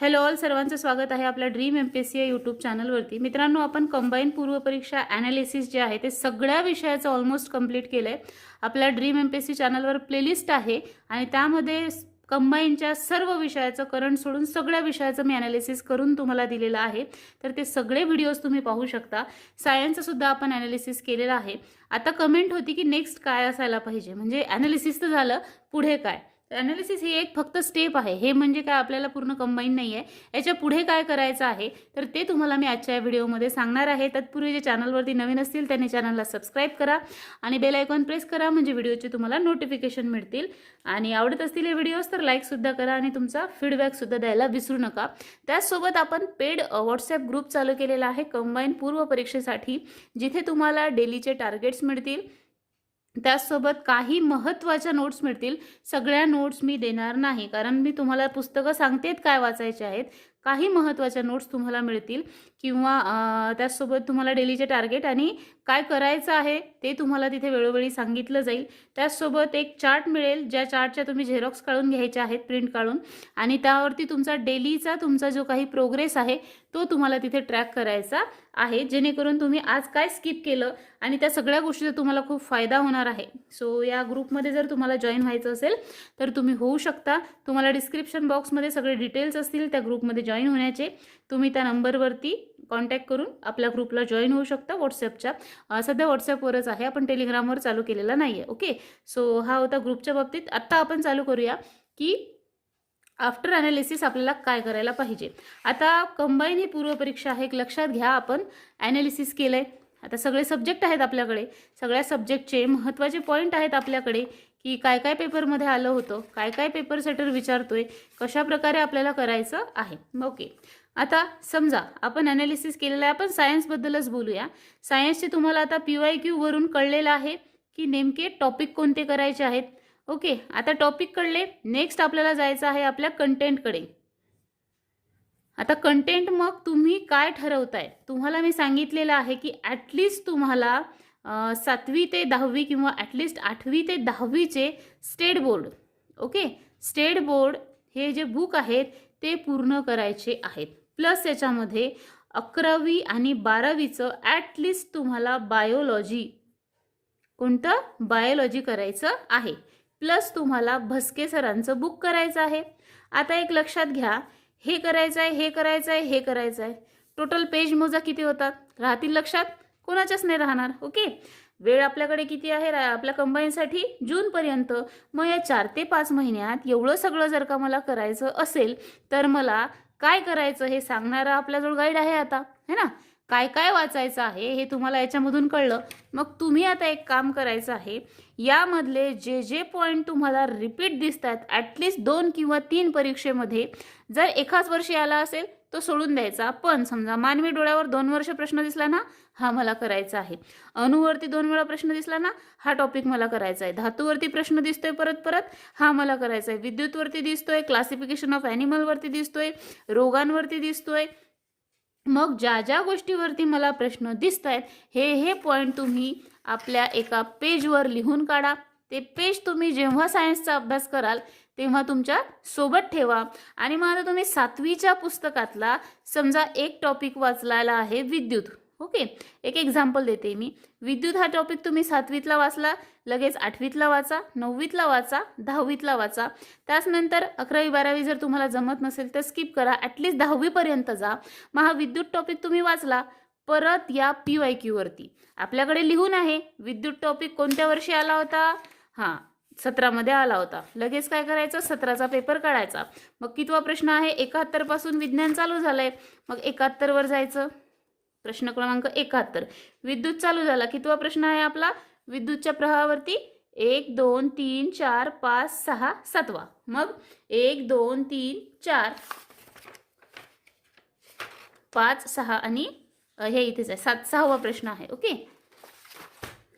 Hello all सर्वांचं स्वागत आहे आपल्या dream M P S C या यूट्यूब चॅनलवरती मित्रांनो आपण कंबाईन पूर्वपरीक्षा ॲनालिसिस जे आहे ते सगळ्या विषयाचं ऑलमोस्ट कंप्लीट केलं आहे आपल्या dream M P S C चॅनलवर प्लेलिस्ट आहे आणि त्यामध्ये कंबाईनच्या सर्व विषयाचं करंट सोडून सगळ्या विषयाचं मी ॲनालिसिस करून तुम्हाला दिलेलं आहे. तर ते सगळे व्हिडिओज तुम्ही पाहू शकता. सायन्सचंसुद्धा आपण ॲनालिसिस केलेलं आहे. आता कमेंट होती की नेक्स्ट काय असायला पाहिजे? म्हणजे ॲनालिसिस तर झालं पुढे काय? ॲनालिसिस ही एक फक्त स्टेप आहे. हे म्हणजे काय आपल्याला पूर्ण कंबाईन नाही आहे याच्यापुढे काय करायचं आहे? तर ते तुम्हाला मी आजच्या या व्हिडिओमध्ये सांगणार आहे. तत्पूर्वी जे चॅनलवरती नवीन असतील त्यांनी चॅनलला सबस्क्राईब करा आणि बेल आयकॉन प्रेस करा म्हणजे व्हिडिओचे तुम्हाला नोटिफिकेशन मिळतील. आणि आवडत असतील हे व्हिडिओज तर लाईकसुद्धा करा आणि तुमचा फीडबॅकसुद्धा द्यायला विसरू नका. त्याचसोबत आपण पेड व्हॉट्सॲप ग्रुप चालू केलेला आहे. कंबाईन पूर्व परीक्षेसाठी जिथे तुम्हाला डेलीचे टार्गेट्स मिळतील. त्याचसोबत काही महत्त्वाच्या नोट्स मिळतील. सगळ्या नोट्स मी देणार नाही. कारण मी तुम्हाला पुस्तकं सांगतेत काय वाचायचे आहेत. काही महत्त्वाच्या नोट्स तुम्हाला मिळतील. किंवा त्याचसोबत तुम्हाला डेलीचे टार्गेट आणि काय करायचं आहे ते तुम्हाला तिथे वेळोवेळी सांगितलं जाईल. त्याचसोबत एक चार्ट मिळेल ज्या चार्टच्या तुम्ही झेरॉक्स काढून घ्यायच्या आहेत प्रिंट काढून. आणि त्यावरती तुमचा डेलीचा तुमचा जो काही प्रोग्रेस आहे तो तुम्हाला तिथे ट्रॅक करायचा आहे. जेणेकरून तुम्ही आज काय स्किप केलं आणि त्या सगळ्या गोष्टीचा तुम्हाला खूप फायदा होणार आहे. सो या ग्रुपमध्ये जर तुम्हाला जॉईन व्हायचं असेल तर तुम्ही होऊ शकता. तुम्हाला डिस्क्रिप्शन बॉक्समध्ये सगळे डिटेल्स असतील त्या ग्रुपमध्ये जॉईन होण्याचे. तुम्ही त्या नंबरवरती कॉन्टॅक्ट करून आपल्या ग्रुपला जॉईन होऊ शकता व्हॉट्सअपच्या सध्या व्हॉट्सअपवरच आहे. आपण टेलिग्रामवर चालू केलेला नाही आहे ओके सो हा होता ग्रुपच्या बाबतीत. आत्ता आपण चालू करूया की आफ्टर ॲनालिसिस आपल्याला काय करायला पाहिजे. आता कंबाईन ही पूर्वपरीक्षा आहे. एक लक्षात घ्या आपण. ॲनालिसिस केलं आहे आता सगळे सब्जेक्ट आहेत आपल्याकडे. सगळ्या सब्जेक्टचे महत्त्वाचे पॉईंट आहेत आपल्याकडे की काय काय पेपरमध्ये आलं होतं. काय काय पेपर सेटर विचारतोय. कशा प्रकारे आपल्याला करायचं आहे. ओके आता समजा आपण ॲनालिसिस केलेलं आहे आपण सायन्सबद्दलच बोलूया. सायन्सचे तुम्हाला आता पी वाय क्यूवरून कळलेलं आहे की नेमके टॉपिक कोणते करायचे आहेत. ओके आता टॉपिक कळले नेक्स्ट आपल्याला जायचं आहे आपल्या कंटेंटकडे आता कंटेंट मग तुम्ही काय ठरवताय? तुम्हाला मी सांगितलेलं आहे की ॲटलिस्ट तुम्हाला सातवी ते दहावी किंवा ॲटलिस्ट आठवी ते दहावीचे state board okay state board हे जे बुक आहेत ते पूर्ण करायचे आहेत. प्लस याच्यामध्ये अकरावी आणि बारावीचं ॲटलिस्ट तुम्हाला बायोलॉजी कोणतं? बायोलॉजी करायचं आहे. प्लस तुम्हाला भस्के सरांचं बुक करायचं आहे. आता एक लक्षात घ्या. हे करायचं आहे हे करायचं आहे हे करायचं आहे टोटल पेज मोजा किती होतात राहतील लक्षात? कोणाच्याच नाही राहणार ओके? वेळ आपल्याकडे किती आहे? आपल्या कंबाईनसाठी जूनपर्यंत मग या चार ते पाच महिन्यात एवढं सगळं जर का मला करायचं असेल तर मला काय करायचं हे सांगणारा आपल्याजवळ गाईड आहे आता है ना? काय काय वाचायचं आहे हे तुम्हाला याच्यामधून कळलं. मग तुम्ही आता एक काम करायचं आहे यामधले जे जे पॉईंट तुम्हाला रिपीट दिसत आहेत ॲटलिस्ट दोन किंवा तीन परीक्षेमध्ये जर एकाच वर्षी आला असेल तो सोडून द्यायचा. पण समजा मानवी डोळ्यावर दोन वर्ष प्रश्न दिसला ना हा मला करायचा आहे. अणुवरती दोन वेळा प्रश्न दिसला ना हा टॉपिक मला करायचा आहे. धातूवरती प्रश्न दिसतोय परत परत हा मला करायचा आहे. विद्युतवरती दिसतोय क्लासिफिकेशन ऑफ ॲनिमलवरती दिसतोय रोगांवरती दिसतोय. मग ज्या ज्या गोष्टीवरती मला प्रश्न दिसत आहेत हे हे पॉईंट तुम्ही आपल्या एका पेजवर लिहून काढा. ते पेज तुम्ही जेव्हा सायन्सचा अभ्यास कराल तेव्हा तुमच्यासोबत ठेवा. आणि मग आता तुम्ही सातवीच्या पुस्तकातला समजा एक टॉपिक वाचलेला आहे विद्युत. ओके. एक एक्झाम्पल देते मी. विद्युत हा टॉपिक तुम्ही सातवीतला वाचला लगेच आठवीतला वाचा नववीतला वाचा दहावीतला वाचा. त्याचनंतर अकरावी बारावी जर तुम्हाला जमत नसेल तर स्किप करा. ॲटलिस्ट दहावीपर्यंत जा. मग हा विद्युत टॉपिक तुम्ही वाचला परत या पी वाय क्यूवरती आपल्याकडे लिहून आहे विद्युत टॉपिक कोणत्या वर्षी आला होता? हां सतरामध्ये आला होता. लगेच काय करायचं? सतराचा पेपर काढायचा. मग कितवा प्रश्न आहे? एकाहत्तरपासून विज्ञान चालू झालंय. मग एकाहत्तरवर जायचं. प्रश्न क्रमांक एकाहत्तर. विद्युत चालू झाला. कितवा प्रश्न आहे आपला? विद्युतच्या प्रवाहावरती एक दोन तीन चार पाच सहा सातवा. मग एक दोन तीन चार पाच सहा आणि हे इथेच आहे. सात सहावा प्रश्न आहे. ओके?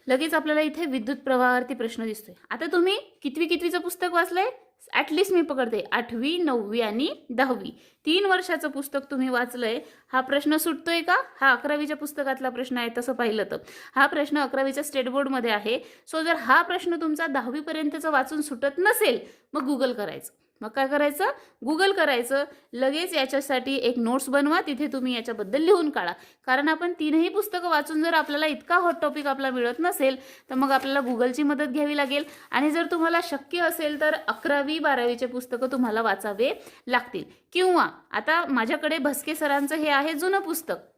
लगेच आपल्याला इथे विद्युत प्रवाहावरती प्रश्न दिसतोय. आता तुम्ही कितवी कितवीचं पुस्तक वाचलंय? ॲटलिस्ट मी पकडते. आठवी नववी आणि दहावी. तीन वर्षाचं पुस्तक तुम्ही वाचलंय. हा प्रश्न सुटतोय का? हा अकरावीच्या पुस्तकातला प्रश्न आहे तसं पाहिलं तर. हा प्रश्न अकरावीच्या स्टेट बोर्डमध्ये आहे. सो जर हा प्रश्न तुमचा दहावीपर्यंतचा वाचून सुटत नसेल मग गुगल करायचं. मग काय करायचं? गुगल करायचं. लगेच याच्यासाठी एक नोट्स बनवा. तिथे तुम्ही याच्याबद्दल लिहून काढा. कारण आपण तीनही पुस्तकं वाचून जर आपल्याला इतका हॉट टॉपिक आपला मिळत नसेल तर मग आपल्याला गुगलची मदत घ्यावी लागेल. आणि जर तुम्हाला शक्य असेल तर अकरावी बारावीचे पुस्तकं तुम्हाला वाचावे लागतील. किंवा आता माझ्याकडे भस्के सरांचं हे आहे जुनं पुस्तक.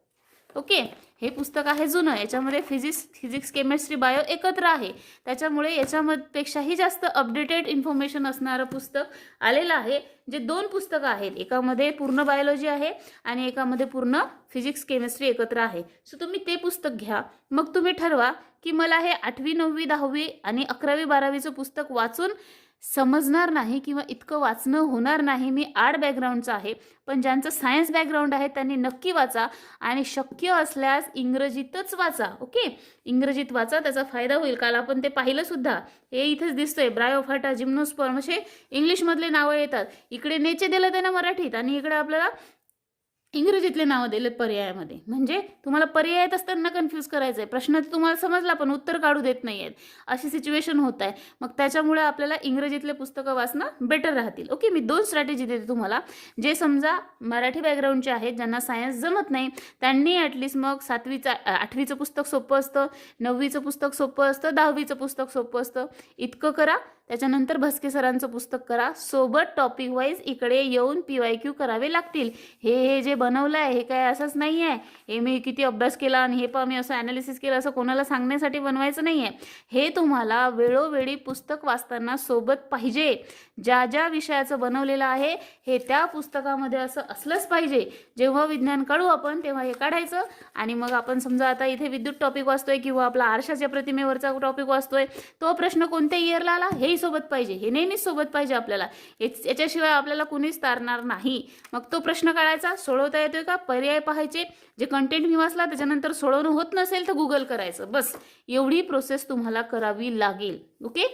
ओके? हे पुस्तक आहे जुनं. याच्यामध्ये फिजिक्स फिजिक्स केमिस्ट्री बायो एकत्र आहे. त्याच्यामुळे याच्यामध्येपेक्षाही जास्त अपडेटेड इन्फॉर्मेशन असणारं पुस्तक आलेलं आहे. जे दोन पुस्तकं आहेत. एकामध्ये पूर्ण बायोलॉजी आहे आणि एकामध्ये पूर्ण फिजिक्स केमिस्ट्री एकत्र आहे. सो तुम्ही ते पुस्तक घ्या. मग तुम्ही ठरवा की मला हे आठवी नववी दहावी आणि अकरावी बारावीचं पुस्तक वाचून समजणार नाही किंवा इतकं वाचणं होणार नाही. मी आर्ट बॅकग्राऊंडचं आहे पण ज्यांचं सायन्स बॅकग्राऊंड आहे त्यांनी नक्की वाचा आणि शक्य असल्यास इंग्रजीतच वाचा ओके? इंग्रजीत वाचा त्याचा फायदा होईल. काल आपण ते पाहिलं सुद्धा. हे इथेच दिसतंय. ब्रायोफाटा जिम्नोस्पर्म असे इंग्लिशमधले नावं येतात. इकडे नेचे दिलं त्यांना मराठीत आणि इकडे आपल्याला इंग्रजीतले नावं दिलेत पर्यायामध्ये. म्हणजे तुम्हाला पर्याय येत असताना कन्फ्यूज करायचं आहे प्रश्न तर तुम्हाला समजला पण उत्तर काढू देत नाही आहेत अशी सिच्युएशन होत आहे. मग त्याच्यामुळे आपल्याला इंग्रजीतले पुस्तकं वाचणं बेटर राहतील. ओके मी दोन स्ट्रॅटेजी देते तुम्हाला. जे समजा मराठी बॅकग्राऊंडचे आहेत ज्यांना सायन्स जमत नाही त्यांनी ॲटलिस्ट मग सातवीचं आठवीचं पुस्तक सोपं असतं नववीचं पुस्तक सोपं असतं दहावीचं पुस्तक सोपं असतं. इतकं करा. त्याच्यानंतर भस्के सरांचं पुस्तक करा. सोबत टॉपिक वाईज इकडे येऊन पी वाय क्यू करावे लागतील. हे हे जे बनवलं आहे हे काय असंच नाही आहे हे मी किती अभ्यास केला आणि हे पण मी असं ॲनालिसिस केलं असं कोणाला सांगण्यासाठी बनवायचं नाही आहे हे तुम्हाला वेळोवेळी पुस्तक वाचताना सोबत पाहिजे. ज्या ज्या विषयाचं बनवलेलं आहे हे त्या पुस्तकामध्ये असं असलंच पाहिजे. जेव्हा विज्ञान काढू आपण तेव्हा हे काढायचं. आणि मग आपण समजा आता इथे विद्युत टॉपिक वाचतोय किंवा आपला आरशाच्या प्रतिमेवरचा टॉपिक वाचतोय तो प्रश्न कोणत्या इयरला आला? हेही सोबत पाहिजे. हे नेहमीच सोबत पाहिजे आपल्याला. याच्याशिवाय आपल्याला कुणीच तारणार नाही. मग तो प्रश्न काढायचा सोडवता येतोय का? पर्याय पाहायचे. जे कंटेंट मी वाचला त्याच्यानंतर सोडवणं होत नसेल तर गुगल करायचं. बस. एवढी प्रोसेस तुम्हाला करावी लागेल. ओके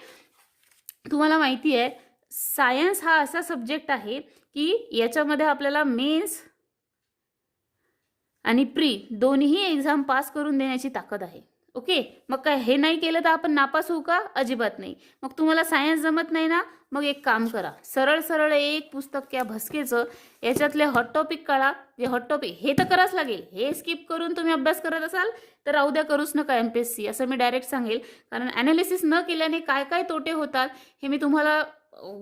तुम्हाला माहिती आहे सायन्स हा असा सब्जेक्ट आहे की याच्यामध्ये आपल्याला मेन्स आणि प्री दोन्ही एक्झाम पास करून देण्याची ताकद आहे. ओके? मग काय हे नाही केलं तर आपण नापास होऊ का? अजिबात नाही. मग तुम्हाला सायन्स जमत नाही ना? मग एक काम करा. सरळ सरळ एक पुस्तक या भस्केचं याच्यातले हॉट टॉपिक काढा. जे हॉट टॉपिक हे तर करावंच लागेल. हे स्किप करून तुम्ही अभ्यास करत असाल तर राहू द्या करूच नका एम पी एस सी असं मी डायरेक्ट सांगेल. कारण ॲनालिसिस न केल्याने काय काय तोटे होतात हे मी तुम्हाला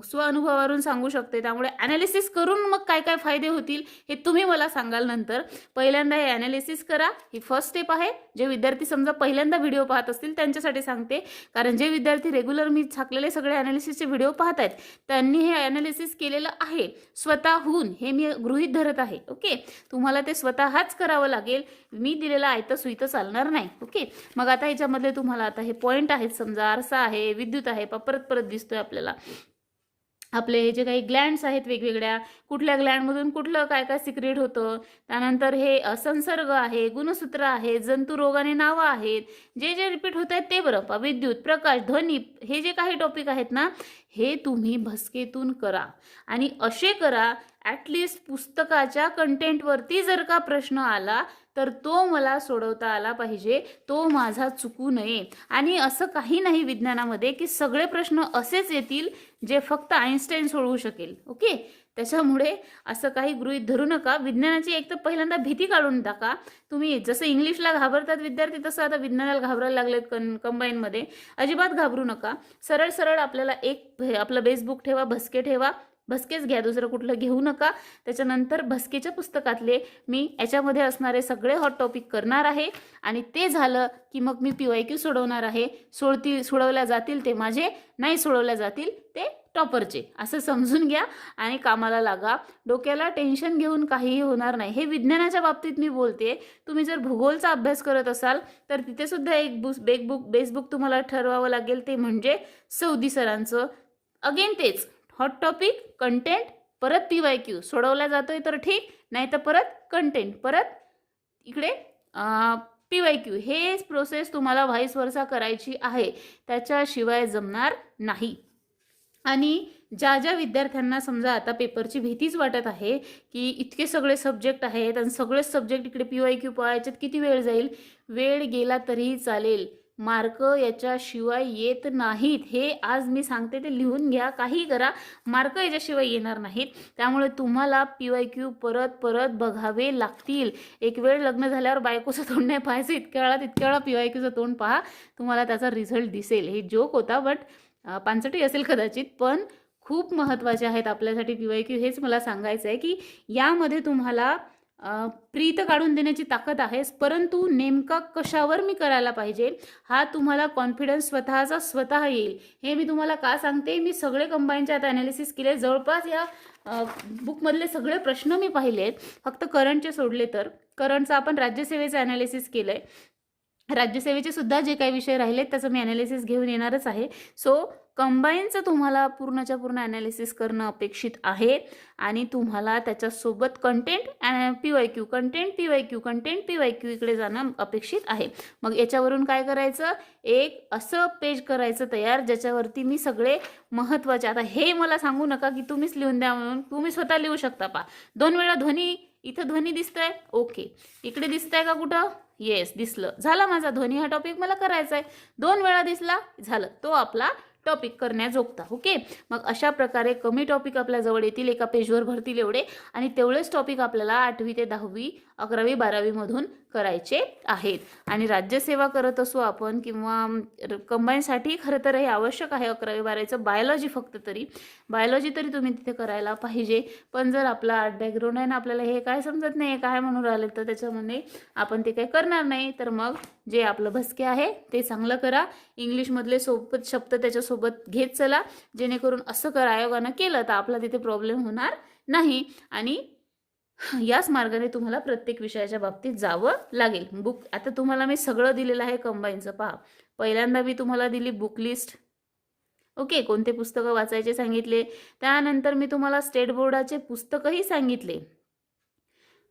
स्वअनुभवावरून सांगू शकते. त्यामुळे ॲनालिसिस करून मग काय काय फायदे होतील हे तुम्ही मला सांगाल नंतर. पहिल्यांदा हे ॲनालिसिस करा. ही फर्स्ट स्टेप आहे. जे विद्यार्थी समजा पहिल्यांदा व्हिडिओ पाहत असतील त्यांच्यासाठी सांगते. कारण जे विद्यार्थी रेग्युलर मी छाकलेले सगळे ॲनालिसिसचे व्हिडिओ पाहत आहेत त्यांनी हे ॲनालिसिस केलेलं आहे. स्वतःहून हे मी गृहीत धरत आहे. ओके? तुम्हाला ते स्वतःच करावं लागेल. मी दिलेलं आयतं सुईतं चालणार नाही. ओके? मग आता ह्याच्यामधले तुम्हाला आता हे पॉईंट आहेत समजा आरसा आहे विद्युत आहे परत परत दिसतोय आपल्याला. आपले हे जे काही ग्लँड्स आहेत वेगवेगळ्या कुठल्या ग्लँडमधून कुठलं काय काय सिक्रेट होतं त्यानंतर हे संसर्ग आहे गुणसूत्र आहे जंतुरोगाने नावं आहेत जे जे रिपीट होत आहेत ते बरं. विद्युत प्रकाश ध्वनी हे जे काही टॉपिक आहेत ना हे तुम्ही भस्केतून करा. आणि असे करा ॲटलिस्ट पुस्तकाच्या कंटेंटवरती जर का प्रश्न आला तर तो मला सोडवता आला पाहिजे. तो माझा चुकू नये. आणि असं काही नाही विज्ञानामध्ये की सगळे प्रश्न असेच येतील जे फक्त आईन्स्टाईन सोडवू शकेल. ओके? त्याच्यामुळे असं काही गृहित धरू नका. विज्ञानाची एक तर पहिल्यांदा भीती काढून टाका. तुम्ही जसं इंग्लिशला घाबरतात विद्यार्थी तसं आता विज्ञानाला घाबरायला लागलेत कन कंबाईनमध्ये अजिबात घाबरू नका. सरळ सरळ आपल्याला एक आपलं बेसबुक ठेवा भस्के ठेवा. भस्केच घ्या दुसरं कुठलं घेऊ नका. त्याच्यानंतर भस्केच्या पुस्तकातले मी याच्यामध्ये असणारे सगळे हॉट टॉपिक करणार आहे. आणि ते झालं की मग मी पी वाय क्यू सोडवणार आहे. सोडतील सोडवल्या जातील ते माझे नाही सोडवल्या जातील ते टॉपरचे. असं समजून घ्या आणि कामाला लागा. डोक्याला टेन्शन घेऊन काहीही होणार नाही. हे विज्ञानाच्या बाबतीत मी बोलते तुम्ही जर भूगोलचा अभ्यास करत असाल तर तिथे सुद्धा एक बुस बेकबुक बेसबुक तुम्हाला ठरवावं लागेल ते म्हणजे सौदी सरांचं. अगेन तेच. हॉट टॉपिक कंटेंट परत पी वाय क्यू सोडवला जातोय तर ठीक नाही तर परत कंटेंट परत इकडे पी वाय क्यू हेच प्रोसेस तुम्हाला व्हाईस वर्सा करायची आहे. त्याच्याशिवाय जमणार नाही. आणि ज्या ज्या विद्यार्थ्यांना समजा आता पेपरची भीतीच वाटत आहे की इतके सगळे सब्जेक्ट आहेत आणि सगळेच सब्जेक्ट इकडे पी वाय क्यू पाहायच्यात किती वेळ जाईल? वेळ गेला तरीही चालेल. मार्क याच्याशिवाय येत नाहीत. हे आज मी सांगते ते लिहून घ्या. काही करा मार्क याच्याशिवाय येणार नाहीत. त्यामुळे तुम्हाला पी वाय क्यू परत परत बघावे लागतील. एक वेळ लग्न झाल्यावर बायकोचं तोंड नाही पाहायचं. इतक्या वेळा तितक्या वेळा पी वाय क्यूचं तोंड पहा. तुम्हाला त्याचा रिझल्ट दिसेल. हे जोक होता बट पानसटी असेल कदाचित. पण खूप महत्त्वाचे आहेत आपल्यासाठी पी वाय क्यू. हेच मला सांगायचं आहे की यामध्ये तुम्हाला प्रीत काढून देण्याची ताकद आहेस परंतु नेमका कशावर मी करायला पाहिजे? हा तुम्हाला कॉन्फिडन्स स्वतःचा स्वतः येईल. हे मी तुम्हाला का सांगते? मी सगळे कंबाईनचे आता ॲनालिसिस केले. जवळपास या बुकमधले सगळे प्रश्न मी पाहिले आहेत. फक्त करंटचे सोडले तर. करंटचं आपण राज्यसेवेचं ॲनालिसिस केलं आहे राज्यसेवेचे सुद्धा जे काही विषय राहिलेत त्याचं मी ॲनालिसिस घेऊन येणारच आहे. सो कंबाईनचं तुम्हाला पूर्णच्या पूर्ण ॲनालिसिस करणं अपेक्षित आहे. आणि तुम्हाला त्याच्यासोबत content P Y Q content P Y Q content P Y Q इकडे जाणं अपेक्षित आहे. मग याच्यावरून काय करायचं? एक असं पेज करायचं तयार ज्याच्यावरती मी सगळे महत्त्वाचे आता हे मला सांगू नका की तुम्हीच लिहून द्या म्हणून तुम्ही स्वतः लिहू शकता पा दोन वेळा ध्वनी इथं ध्वनी दिसतंय? ओके इकडे दिसतंय का कुठं? येस दिसलं. झाला माझा ध्वनी हा टॉपिक मला करायचा आहे दोन वेळा दिसला झालं. तो आपला टॉपिक करण्याजोगता ओके मग अशा प्रकारे कमी टॉपिक आपल्या जवळ येतील एका पेजवर भरतील एवढे. आणि तेवढेच टॉपिक आपल्याला आठवी ते दहावी अकरावी बारावीमधून करायचे आहेत. आणि राज्यसेवा करत असू आपण किंवा कंबाईनसाठी खरं तर हे आवश्यक आहे अकरावी बारावीचं. बायोलॉजी फक्त तरी. बायोलॉजी तरी तुम्ही तिथे करायला पाहिजे. पण जर आपला आर्ट बॅकग्राऊंड आहे ना आपल्याला हे काय समजत नाही काय म्हणून राहिलं तर त्याच्यामध्ये आपण ते काही करणार नाही. तर मग जे आपलं भसके आहे ते चांगलं करा. इंग्लिशमधले सोबत शब्द त्याच्यासोबत घेत चला. जेणेकरून असं कर आयोगानं केलं तर आपला तिथे प्रॉब्लेम होणार नाही. आणि याच मार्गाने तुम्हाला प्रत्येक विषयाच्या बाबतीत जावं लागेल. बुक आता तुम्हाला मी सगळं दिलेलं आहे कंबाईनचं पहा. पहिल्यांदा मी तुम्हाला दिली बुक लिस्ट ओके कोणते पुस्तकं वाचायचे सांगितले? त्यानंतर मी तुम्हाला स्टेट बोर्डाचे पुस्तकंही सांगितले.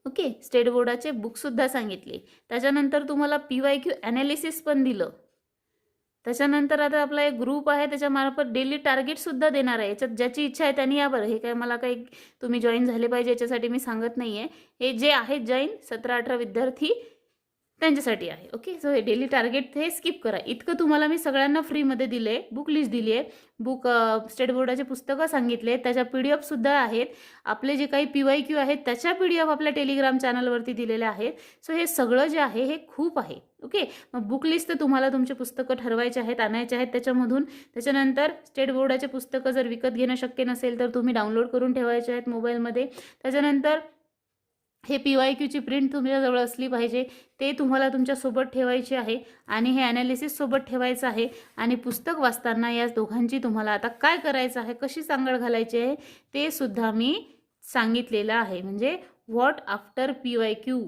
ओके स्टेट बोर्डाचे बुकसुद्धा सांगितले. त्याच्यानंतर तुम्हाला पी वाय क्यू ॲनालिसिस पण दिलं. त्याच्यानंतर आता आपला एक ग्रुप आहे त्याच्यामार्फत डेली टार्गेटसुद्धा देणार आहे. याच्यात ज्याची इच्छा आहे त्यांनी या बरं. हे काय मला काही तुम्ही जॉईन झाले पाहिजे याच्यासाठी मी सांगत नाही आहे हे जे आहेत जॉईन सतरा अठरा विद्यार्थी त्यांच्यासाठी आहे. ओके सो हे डेली टार्गेट हे स्किप करा. इतकं तुम्हाला मी सगळ्यांना फ्रीमध्ये दिले आहे बुक लिस्ट दिली आहे. बुक स्टेट बोर्डाचे पुस्तकं सांगितले त्याच्या पी डी एफसुद्धा आहेत. आपले जे काही पी वाय क्यू आहेत त्याच्या पी डी एफ आपल्या टेलिग्राम चॅनलवरती दिलेल्या आहेत. सो हे सगळं जे आहे हे खूप आहे. ओके मग बुक लिस्ट तर तुम्हाला तुमचे पुस्तकं ठरवायचे आहेत आणायचे आहेत त्याच्यामधून. त्याच्यानंतर स्टेट बोर्डाचे पुस्तकं जर विकत घेणं शक्य नसेल तर तुम्ही डाउनलोड करून ठेवायचे आहेत मोबाईलमध्ये त्याच्यानंतर हे पी वाय क्यूची प्रिंट तुमच्याजवळ असली पाहिजे. ते तुम्हाला तुमच्यासोबत ठेवायचे आहे आणि हे ॲनालिसिस सोबत ठेवायचं आहे. आणि पुस्तक वाचताना या दोघांची तुम्हाला आता काय करायचं आहे कशी सांगड घालायची आहे ते सुद्धा मी सांगितलेलं आहे. म्हणजे what after P Y Q?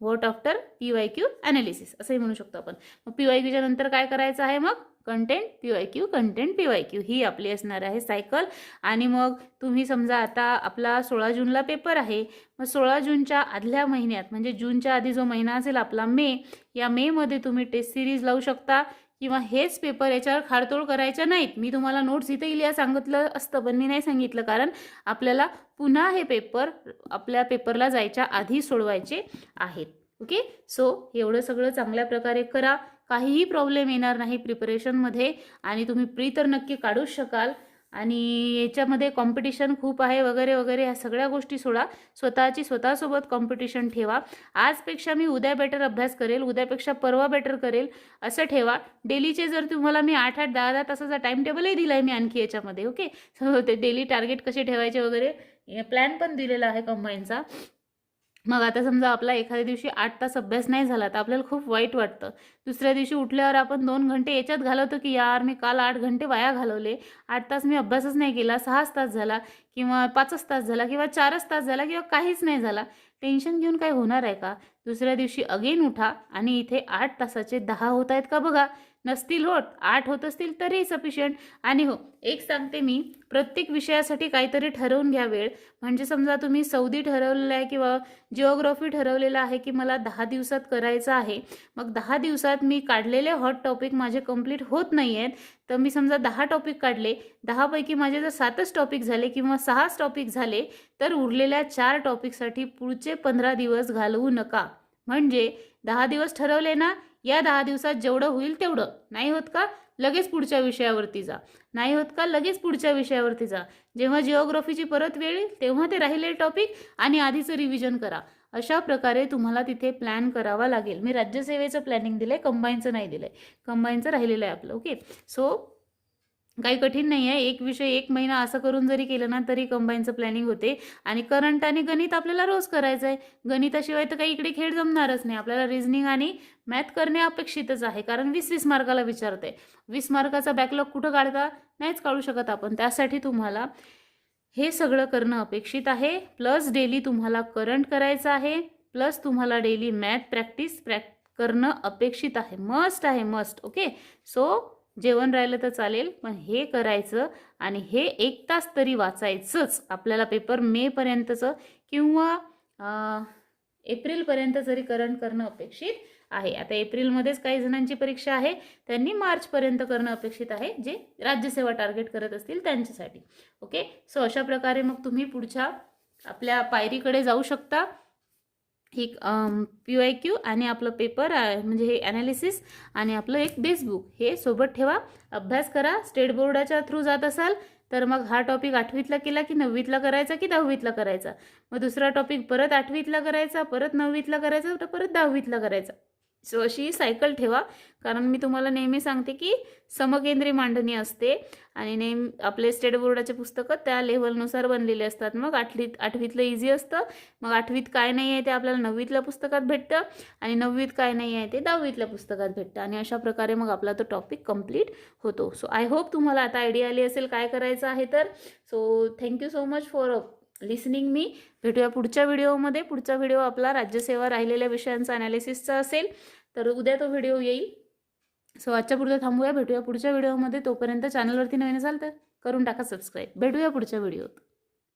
What after P Y Q analysis असंही म्हणू शकतो आपण. मग पी वाय क्यूच्या नंतर काय करायचं आहे मग? Content P Y Q content P Y Q ही आपली असणार आहे सायकल आणि मग तुम्ही समजा आता आपला सोळा जूनला पेपर आहे. मग सोळा जूनच्या आदल्या महिन्यात म्हणजे जूनच्या आधी जो महिना असेल आपला मे या मेमध्ये तुम्ही टेस्ट सिरीज लावू शकता. किंवा हेच पेपर याच्यावर खाडतोड करायच्या नाहीत. मी तुम्हाला नोट्स इथे लिहा सांगितलं असतं पण मी नाही सांगितलं. कारण आपल्याला पुन्हा हे पेपर आपल्या पेपरला जायच्या आधी सोडवायचे आहेत. ओके सो एवढं सगळं चांगल्या प्रकारे करा. काहीही प्रॉब्लेम येणार नाही प्रिपरेशनमध्ये आणि तुम्ही प्री तर नक्की काढूच शकाल. आणि याच्यामध्ये कॉम्पिटिशन खूप आहे वगैरे वगैरे ह्या सगळ्या गोष्टी सोडा. स्वतःची स्वतःसोबत कॉम्पिटिशन ठेवा. आजपेक्षा मी उद्या बेटर अभ्यास करेल उद्यापेक्षा परवा बेटर करेल असं ठेवा. डेलीचे जर तुम्हाला मी आठ आठ दहा दहा तासाचा टाईम टेबलही दिला आहे मी आणखी याच्यामध्ये ओके सो ते डेली टार्गेट कसे ठेवायचे वगैरे प्लॅन पण दिलेला आहे कंबाईनचा मग आता समजा आपला एखाद्या दिवशी आठ तास अभ्यास नाही झाला तर आपल्याला खूप वाईट वाटतं. दुसऱ्या दिवशी उठल्यावर आपण दोन घंटे याच्यात घालवतो की यार मी काल आठ घंटे वाया घालवले. आठ तास मी अभ्यासच नाही केला. सहाच तास झाला किंवा पाचच तास झाला किंवा चारच तास झाला किंवा काहीच नाही झाला. टेन्शन घेऊन काय होणार आहे का? दुसऱ्या दिवशी अगेन उठा आणि इथे आठ तासाचे दहा होत आहेत का बघा. नसतील होत आठ होत असतील तरी सफिशियंट आणि हो एक सांगते मी प्रत्येक विषयासाठी काहीतरी ठरवून घ्या वेळ. म्हणजे समजा तुम्ही सौदी ठरवलेलं आहे किंवा जिओग्राफी ठरवलेलं आहे की मला दहा दिवसात करायचं आहे. मग दहा दिवसात मी काढलेले हॉट टॉपिक माझे कंप्लीट होत नाही आहेत तर मी समजा दहा टॉपिक काढले दहापैकी माझे जर सातच टॉपिक झाले किंवा सहाच टॉपिक झाले तर उरलेल्या चार टॉपिकसाठी पुढचे पंधरा दिवस घालवू नका. म्हणजे दहा दिवस ठरवले ना या दहा दिवसात जेवढं होईल तेवढं. नाही होत का? लगेच पुढच्या विषयावरती जा. नाही होत का? लगेच पुढच्या विषयावरती जा. जेव्हा जिओग्राफीची परत वेळ येईल तेव्हा ते राहिले टॉपिक आणि आधीचं रिव्हिजन करा. अशा प्रकारे तुम्हाला तिथे प्लॅन करावा लागेल. मी राज्यसेवेचं प्लॅनिंग दिलं आहे कंबाईनचं नाही दिलं आहे कंबाईनचं राहिलेलं आहे आपलं ओके सो काही कठीण नाही आहे. एक विषय एक महिना असं करून जरी केलं ना तरी कंबाईनचं प्लॅनिंग होते. आणि करंट आणि गणित आपल्याला रोज करायचं आहे. गणिताशिवाय तर काही इकडे खेळ जमणारच नाही. आपल्याला रिझनिंग आणि मॅथ करणे अपेक्षितच आहे. कारण वीस वीस मार्काला विचारते वीस मार्काचा बॅकलॉग कुठं काढता? नाहीच काढू शकत आपण. त्यासाठी तुम्हाला हे सगळं करणं अपेक्षित आहे. प्लस डेली तुम्हाला करंट करायचं आहे. प्लस तुम्हाला डेली मॅथ प्रॅक्टिस प्रॅक्ट करणं अपेक्षित आहे. मस्ट आहे. मस्ट ओके सो जेवण राहिलं तर चालेल पण हे करायचं आणि हे एक तास तरी वाचायचंच आपल्याला पेपर मेपर्यंतचं किंवा एप्रिलपर्यंत जरी करंट करणं अपेक्षित आहे. आता एप्रिलमध्येच काही जणांची परीक्षा आहे त्यांनी मार्चपर्यंत करणं अपेक्षित आहे जे राज्यसेवा टार्गेट करत असतील त्यांच्यासाठी. ओके सो अशा प्रकारे मग तुम्ही पुढच्या आपल्या पायरीकडे जाऊ शकता. ही पी आय क्यू आणि आपलं पेपर म्हणजे हे ॲनालिसिस आणि आपलं एक बेसबुक हे सोबत ठेवा. अभ्यास करा. स्टेट बोर्डाच्या थ्रू जात असाल तर मग हा टॉपिक आठवीतला केला की नववीतला करायचा की दहावीतला करायचा? मग दुसरा टॉपिक परत आठवीतला करायचा परत नववीतला करायचा तर परत दहावीतला करायचा. सो अशी सायकल ठेवा. कारण मी तुम्हाला नेहमी सांगते की समकेंद्री मांडणी असते आणि नेहमी आपले स्टेट बोर्डाचे पुस्तकं त्या लेवलनुसार बनलेले असतात. मग आठवीत आठवीतलं इझी असतं. मग आठवीत काय नाही आहे ते आपल्याला नववीतल्या पुस्तकात भेटतं आणि नववीत काय नाही आहे ते दहावीतल्या पुस्तकात भेटतं. आणि अशा प्रकारे मग आपला तो टॉपिक कंप्लीट होतो. सो आय होप तुम्हाला आता आयडिया आली असेल काय करायचं आहे तर. So thank you so much for listening मी भेटूया पुढच्या व्हिडिओमध्ये. पुढचा व्हिडिओ आपला राज्यसेवा राहिलेल्या विषयांचा अनालिसिसचा असेल तर उद्या तो व्हिडिओ येईल. सो आजच्या पुढचं थांबूया. भेटूया पुढच्या व्हिडिओमध्ये. तोपर्यंत चॅनलवरती नवीन असाल तर करून टाका सबस्क्राईब भेटूया पुढच्या व्हिडिओत.